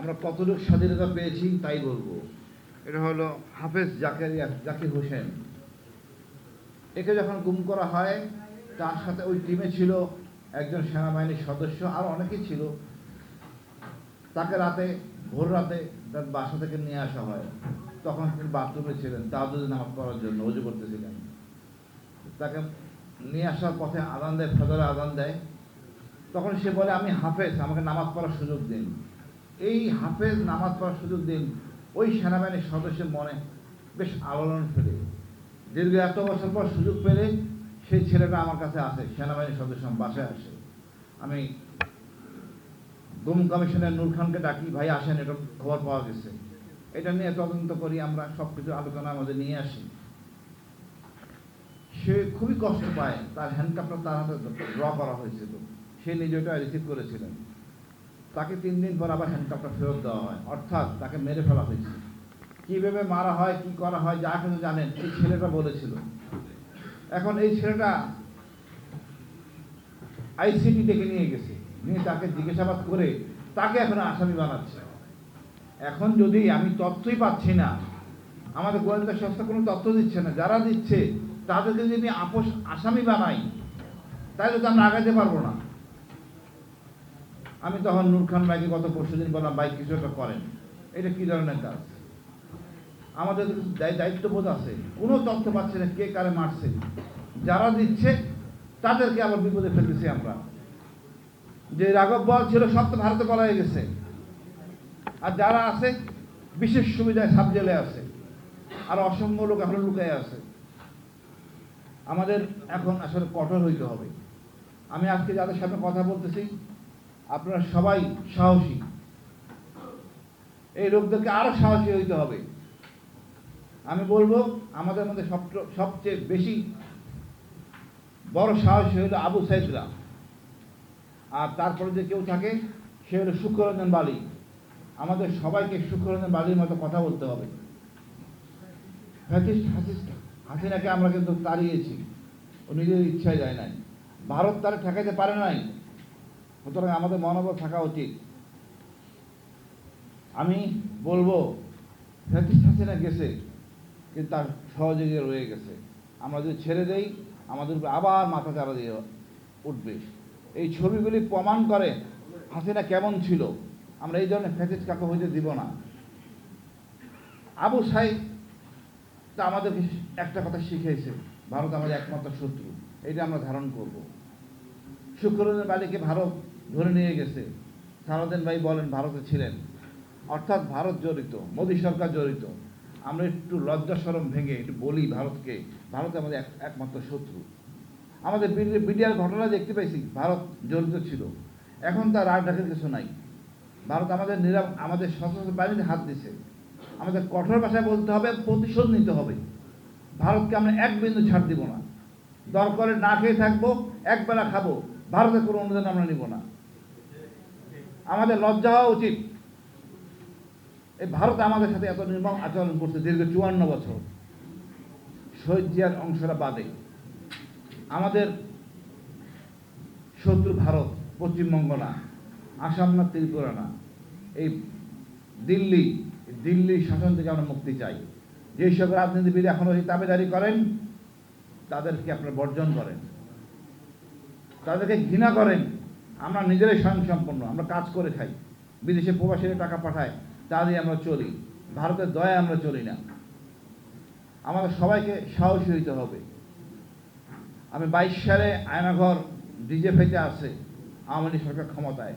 আমরা কতটুকু স্বাধীনতা পেয়েছি তাই বলব। এটা হলো হাফেজ জাকারিয়া জাকির হোসেন। একে যখন গুম করা হয়, তার সাথে ওই টিমে ছিল একজন সেনাবাহিনীর সদস্য, আর অনেকেই ছিল। তাকে রাতে, ভোর রাতে তার বাসা থেকে নিয়ে আসা হয়। তখন তিনি বাথরুমে ছিলেন তাহাজুদ নামাজ করার জন্য অজু করতেছিলেন। তাকে নিয়ে আসার পথে আদান দেয়, ফজরে আদান দেয়। তখন সে বলে, আমি হাফেজ, আমাকে নামাজ পড়ার সুযোগ দিন। এই হাফেজ নামাজ পড়ার সুযোগ দিন। ওই সেনাবাহিনীর সদস্যের মনে বেশ আলোড়ন ফেলে। দীর্ঘ এত বছর পর সুযোগ পেলে সেই ছেলেটা আমার কাছে আসে, সেনাবাহিনীর সদস্য বাসায় আসে। আমি গুম কমিশনের নূর খানকে ডাকি, ভাই, আসেন এটা খবর পাওয়া গেছে। এটা নিয়ে তদন্ত করি, আমরা সব কিছু আলোচনা আমাদের নিয়ে আসি। সে খুবই কষ্ট পায়, তার হ্যান্ডকাপটা তার হাতে ড্র করা হয়েছিল। সে নিজে ওটা রিসিভ করেছিলেন। তাকে তিন দিন পর আবার হ্যান্ডকাপটা ফেরত দেওয়া হয়। অর্থাৎ তাকে মেরে ফেলা হয়েছে। কীভাবে মারা হয়, কি করা হয়, যা কিছু জানেন, এই ছেলেটা বলেছিল। এখন এই ছেলেটা আইসিটি ডেকে নিয়ে গেছে। নিয়ে তাকে জিজ্ঞাসাবাদ করে তাকে এখন আসামি বানাচ্ছে। এখন যদি আমি তথ্যই পাচ্ছি না, আমাদের গোয়েন্দা সংস্থা কোনো তথ্য দিচ্ছে না, যারা দিচ্ছে, তাদেরকে যদি আমি আপোষ আসামি বানাই, তাহলে তো আমরা আগাতে পারব না। আমি তখন নূর খান ভাইকে গত পরশু দিন বললাম, ভাই, কিছু একটা করেন। এটা কি ধরনের কাজ? আমাদের দায়- দায়িত্ববোধ আছে। কোনো তথ্য পাচ্ছে না কে কারে মারছে। যারা দিচ্ছে, তাদেরকে আবার বিপদে ফেলতেছি আমরা। যে রাঘব বল ছিল, সব তো ভারতে পলাই গেছে। আর যারা আছে, বিশেষ সুবিধায় সাব জেলে আছে। আর অসংখ্য লোক এখনও লুকায় আছে। আমাদের এখন আসলে কঠোর হইতে হবে। আমি আজকে যাদের সামনে কথা বলতেছি আপনারা সবাই সাহসী। এই লোকদেরকে আরও সাহসী হইতে হবে। আমি বলব, আমাদের মধ্যে সব সবচেয়ে বেশি বড় সাহসী হইল আবু সাইদরা। আর তারপরে যে কেউ থাকে, সে হলো শুক্ররঞ্জন বালি। আমাদের সবাইকে শুক্ররঞ্জন বালির মতো কথা বলতে হবে। হাসিনাকে আমরা কিন্তু তাড়িয়েছি। ও নিজের ইচ্ছায় যায় নাই। ভারত তারা ঠেকাইতে পারে নাই। সুতরাং আমাদের মনোবল থাকা উচিত। আমি বলব ফ্যাসিস্ট হাসিনা গেছে, কিন্তু তার সহযোগী রয়ে গেছে। আমরা যদি ছেড়ে দেই, আমাদের উপরে আবার মাথা চারা দিয়ে উঠবে। এই ছবিগুলি প্রমাণ করে হাসিনা কেমন ছিল। আমরা এই ধরনের ফ্যাসিস্ট কাকে হইতে দিব না। আবু সাইদ তা আমাদেরকে একটা কথা শিখিয়েছে, ভারত আমাদের একমাত্র শত্রু। এটা আমরা ধারণ করব। শুক্রদিন বালিকে ভারত ধরে নিয়ে গেছে। সারাদিন ভাই বলেন, ভারতে ছিলেন। অর্থাৎ ভারত জড়িত, মোদী সরকার জড়িত। আমরা একটু লজ্জা সরম ভেঙে একটু বলি ভারতকে। ভারত আমাদের এক- একমাত্র শত্রু। আমাদের বিডিআর ঘটনা দেখতে পাইছি, ভারত জড়িত ছিল। এখন তার রাগ ডাকের কিছু নাই। ভারত আমাদের নিরাপ, আমাদের সশস্ত্র বাহিনীতে হাত দিছে। আমাদের কঠোর ভাষায় বলতে হবে, প্রতিশোধ নিতে হবে। ভারতকে আমরা এক বিন্দু ছাড় দিব না। দরকারে না খেয়ে থাকব, একবেলা খাব। ভারতের কোনো অনুদান আমরা নিব না। আমাদের লজ্জা হওয়া উচিত। এই ভারত আমাদের সাথে এত নির্মম আচরণ করছে দীর্ঘ চুয়ান্ন বছর। শহীদ জিয়ার অংশটা বাদে। আমাদের শত্রু ভারত, পশ্চিমবঙ্গ না, আসাম না, ত্রিপুরা না। এই দিল্লি দিল্লি শাসন থেকে আমরা মুক্তি চাই। যেসব রাজনীতিবিদ এখনও এই দাবিদারি করেন, তাদেরকে আপনারা বর্জন করেন। তাদেরকে ঘৃণা করেন। আমরা নিজেরাই স্বয়ংসম্পন্ন আমরা কাজ করে খাই। বিদেশে প্রবাসীরা টাকা পাঠায়, তা দিয়ে আমরা চলি। ভারতের দয়া আমরা চলি না। আমাদের সবাইকে সাহসী হইতে হবে। আমি বাইশ সালে আয়নাঘর ডিজে ফেতে আছে, আওয়ামী লীগ সরকার ক্ষমতায়।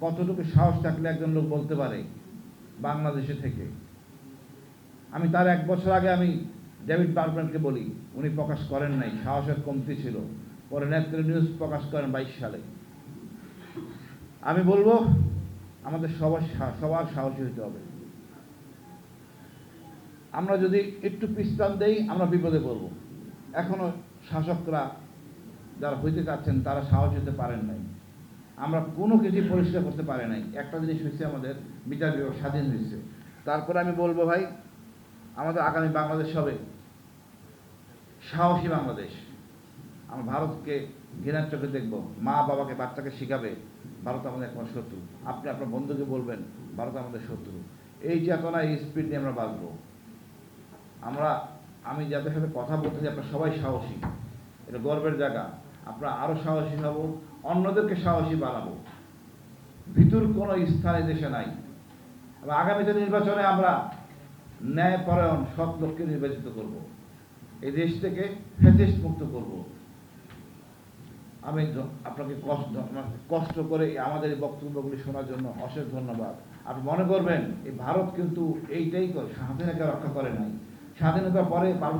কতটুকু সাহস থাকলে একজন লোক বলতে পারে বাংলাদেশে থেকে? আমি তার এক বছর আগে আমি ডেভিড বার্গম্যানকে বলি, উনি প্রকাশ করেন নাই, সাহসের কমতি ছিল। পরে নেত্রী নিউজ প্রকাশ করেন বাইশ সালে। আমি বলব, আমাদের সবার সবার সাহসী হতে হবে। আমরা যদি একটু পিস্তান দেই, আমরা বিপদে পড়ব। এখনও শাসকরা যারা হইতে চাচ্ছেন, তারা সাহস হতে পারেন নাই। আমরা কোনো কিছু পরিষ্কার করতে পারে নাই। একটা জিনিস হয়েছে আমাদের, বিচার বিভাগ স্বাধীন হয়েছে তারপরে আমি বলব ভাই, আমাদের আগামী বাংলাদেশ হবে। সাহসী বাংলাদেশ। আমরা ভারতকে ঘৃণার চোখে দেখব। মা বাবাকে বাচ্চাকে শিখাবে, ভারত আমাদের একমাত্র শত্রু। আপনি আপনার বন্ধুকে বলবেন, ভারত আমাদের শত্রু। এই চেতনা, এই স্পিড নিয়ে আমরা বাঁচবো। আমরা, আমি যাদের সাথে কথা বলতে চাই, আপনারা সবাই সাহসী। এটা গর্বের জায়গা। আমরা আরও সাহসী হব, অন্যদেরকে সাহসী বানাবো। ভিতর কোনো স্থানে দেশে নাই। আগামীতে নির্বাচনে আমরা ন্যায়পরায়ণ, সৎ লোককে নির্বাচিত করব। এই দেশ থেকে ফ্যাসিস্ট মুক্ত করব। আমি আপনাকে কষ্ট আপনাকে কষ্ট করে আমাদের এই বক্তব্যগুলি শোনার জন্য অশেষ ধন্যবাদ। আপনি মনে করবেন, এই ভারত কিন্তু এইটাই করে, স্বাধীনতাকে রক্ষা করে নাই। স্বাধীনতার পরে বাবু